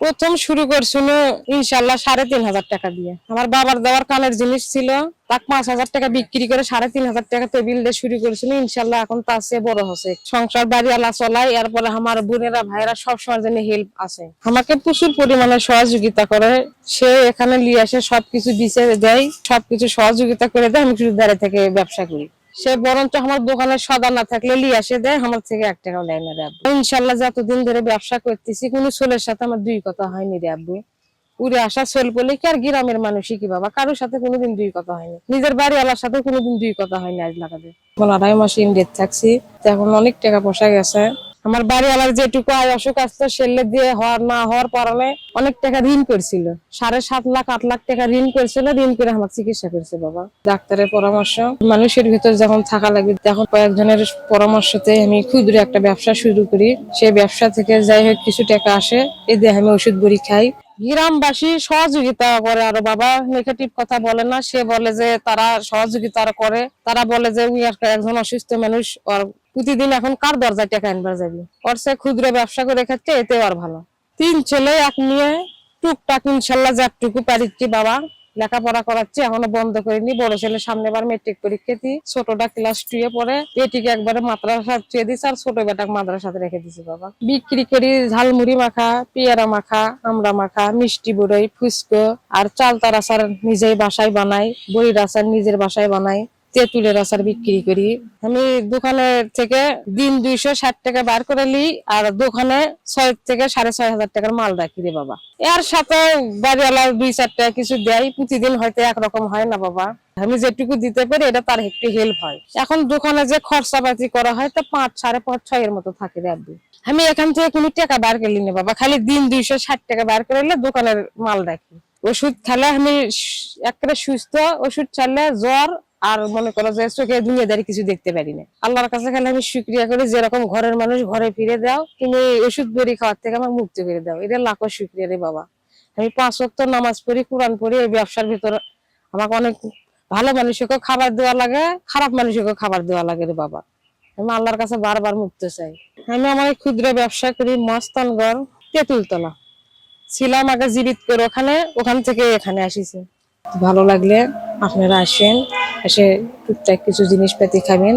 প্রথম শুরু করছিল ইনশাল্লাহ সাড়ে তিন হাজার টাকা দিয়ে। আমার বাবার দেওয়ার কানের জিনিস ছিল তাক পাঁচ হাজার টাকা বিক্রি করে সাড়ে তিন হাজার টাকা টেবিল দিয়ে শুরু করেছিল ইনশাল্লাহ এখন তার চেয়ে বড় হচ্ছে সংসার বাড়ি আলা চলাই, এরপরে আমার বোনেরা ভাইরা সবসময় জন্য হেল্প আছে। আমাকে প্রচুর পরিমাণে সহযোগিতা করে, সে এখানে নিয়ে আসে সবকিছু দিছে দেয়, সবকিছু সহযোগিতা করে দেয়, আমি শুধু দাঁড়িয়ে থেকে ব্যবসা করি। সে বরঞ্চ আমার দোকানে সদা না থাকলে লিয়ে আসে দেয় আমার থেকে এক টাকা নেয় না রে আব্বু। ইনশাল্লাহ যতদিন ধরে ব্যবসা করতেছি, কোনো ছেলের সাথে আমার দুই কথা হয়নি রে আব্বু। উড়ে আসা চল বলে কি আর গ্রামের মানুষই কি বাবা? কারোর সাথে কোনোদিন দুই কথা হয়নি। নিজের বাড়িওয়ালার সাথে কোনোদিন দুই কথা হয়নি আজ লাগাতে। এখন আড়াই মাস ইন্ডিয়ার থাকছি এখন অনেক টাকা পয়সা গেছে। আমার বাড়ি বাড়িওয়ালার যেটুকু আয় অসুখ আসতো সেলে দিয়ে হওয়ার না হওয়ার কারণে অনেক টাকা ঋণ করছিল। সাড়ে সাত লাখ, আট লাখ টাকা ঋণ করেছিল, ঋণ করে আমার চিকিৎসা করছে বাবা। ডাক্তারের পরামর্শ। মানুষের ভিতর যখন থাকা লাগবে, তখন কয়েকজনের পরামর্শতে আমি ক্ষুদ্র একটা ব্যবসা শুরু করি। সেই ব্যবসা থেকে যাই হোক, কিছু টাকা আসে এই দিয়ে আমি ওষুধ বড়ি খাই। গ্রামবাসী সহযোগিতা করে আরও বাবা নেগেটিভ কথা বলে না। সে বলে যে তারা সহযোগিতা করে। তারা বলে যে উই একজন অসুস্থ মানুষ আর প্রতিদিন এখন কার দরজায় টাকা আনবার যাবি? ওর সে ক্ষুদ্র ব্যবসা করে খাচ্ছে, এতেও আর ভালো। তিন ছেলে, এক মেয়ে, টুকটাক ইনশাল্লাহ যাটুকু পারিচ্ছি বাবা, লেখাপড়া করাচ্ছি, এখনও বন্ধ করিনি, বড় ছেলে সামনে বার মেট্রিক পরীক্ষা দি ছোটটা ক্লাস টু এ পড়ে, এটিকে একবারে মাদ্রাসা চেয়ে দিছে আর ছোট বেটাকে মাদ্রাসাতে রেখে দিছি বাবা। বিক্রি করি, ঝালমুড়ি মাখা, পেয়ারা মাখা, আমড়া মাখা, মিষ্টি বড়ই, ফুচকো, আর চালতার আচার নিজেই বাসায় বানাই, বড়ির আচার নিজের বাসায় বানাই। তেঁতুলের আচার বিক্রি করি। আমি দোকানের থেকে দিন দুইশো ষাট টাকা বার করে লি আর দোকানে ছয় থেকে সাড়ে ছয় হাজার টাকার মাল রাখি রে বাবা। এর সাথে বাড়িওয়ালা দুই চার টাকা কিছু দেয়, প্রতিদিন হয়তো একরকম হয় না বাবা। আমি যেটুকু দিতে পারি, এটা তার একটু হেল্প হয়। এখন দোকানে যে খরচাপাতি করা হয়, তো পাঁচ, সাড়ে পাঁচ, ছয়ের মতো থাকে রে আব্বু। আমি এখান থেকে কোনো টাকা বার করলি না বাবা, খালি দিন দুইশো ষাট টাকা বার করে দোকানের মাল রাখি। ওষুধ খেলে আমি একেবারে সুস্থ, ওষুধ ছাড়লে জ্বর আর মনে করো যে চোখে দুনিয়াদারি কিছু দেখতে পারি না। আল্লাহর কাছে খালি আমি শুক্রিয়া করি যেরকম ঘরের মানুষ ঘরে ফিরে দাও, তুমি ওষুধ বড়ি খাওয়ার থেকে আমার মুক্তি করে দাও। এটা লাখো শুক্রিয়া রে বাবা। আমি পাঁচ ওয়াক্ত নামাজ পড়ি, কোরআন পড়ি, এই ব্যবসার ভিতর আমাকে অনেক ভালো মানুষকে খাবার দেওয়া লাগে, খারাপ মানুষকে খাবার দেওয়া লাগে রে বাবা। আমি আল্লাহর কাছে বারবার মুক্ত চাই। আমি আমার ক্ষুদ্র ব্যবসা করি মস্তানগড় তেঁতুলতলা। ছিলাম আগে জীবিত করে ওখানে, ওখান থেকে এখানে আসিছে। ভালো লাগলে আপনারা আসেন। এসে টুকটাক কিছু জিনিসপাতি খাবেন।